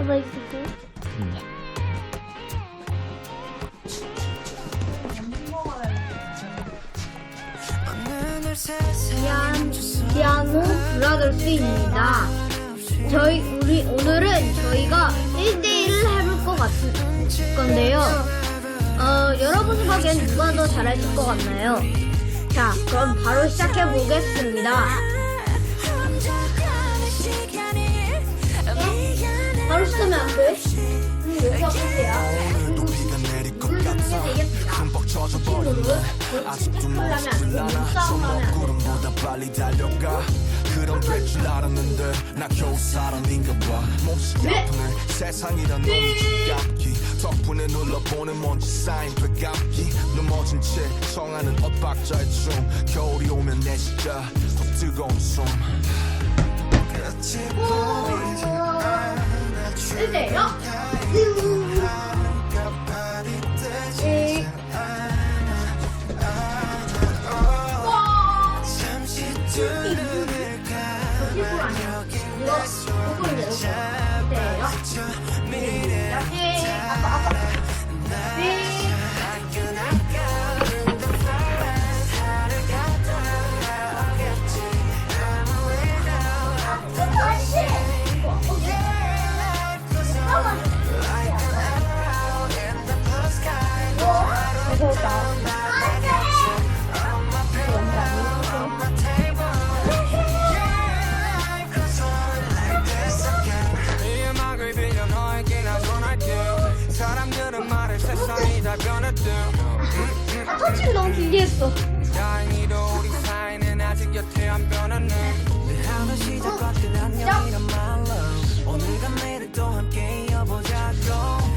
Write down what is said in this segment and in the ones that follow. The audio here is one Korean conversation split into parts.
있으세요? 디안, 디아노 브라더스입니다. 저희, 우리, 오늘은 저희가 1대1을 해볼 것 같은 건데요. 어, 여러분 생각엔 누가 더 잘하실 것 같나요? 자, 그럼 바로 시작해 보겠습니다. 바로 시작하면 안 돼? 음, 여기가 끝이야. 구름보다 빨리 달려가 그럼 될줄 알았는데 나 겨우 사람인가 봐 몹시 네. 아프네 세상이란 너무 지갑기 덕분에 눌러보는 먼지 쌓인 배갑기 넘어진 채 청하는 엇박자의 춤 겨울이 오면 내 진짜 더 뜨거운 숨 끝이 보이지 않아 1대1요? 와! 이거 아니야. 이거, 이거 이제 이거. 1대1요? 터치를 너무 길게 했어. 다행히도 우리 사이는 아직 여태 안 변했네 하루 시작 같은 안녕이란 말로 오늘과 내일을 또 함께 이어보자고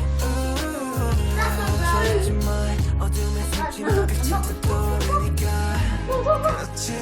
좋지만 어둠에 숨지는 끝이 떠오르니까 보이지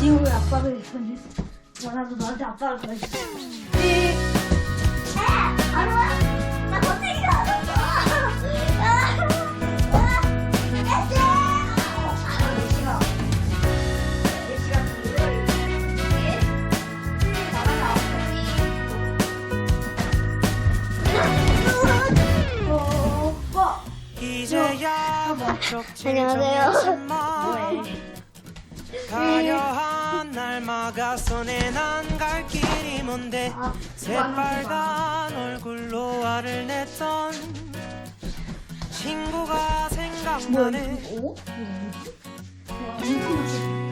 지우의 아빠를 전했어. 원하도 너한테 아빠를 오빠. 이제야 목적지 안녕하세요. 날 막아서 내난갈 길이 뭔데? 아, 새빨간 얼굴로 화를 냈던 친구가 생각나네. 오?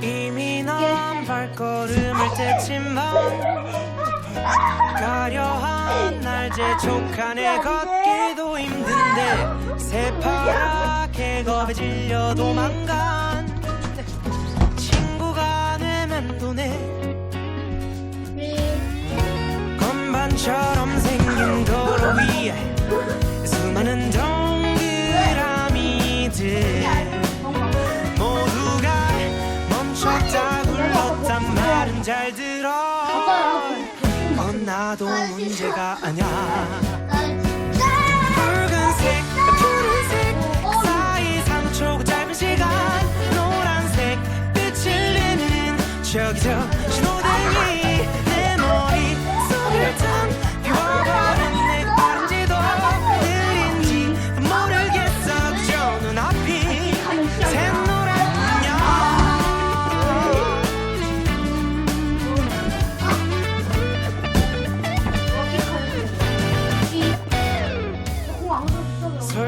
이미 난 발걸음을 뗐지만 가려한 날 재촉하네. 걷기도 힘든데 새파랗게 겁에 질려 도망간 친구가 건반처럼 생긴 도로 위에 수많은 동그라미들 모두가 멈췄다 굴렀단 말은 잘 들어. 건 나도 문제가 아냐 붉은색 푸른색 사이 상초고 짧은 시간. 노란색 빛을 내는 저기 저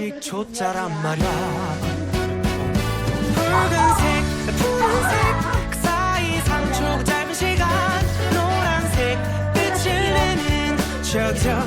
아직 초짜란 말이야. 붉은색 푸른색 그 사이 3초 짧은 시간 노란색 빛을 내는 저저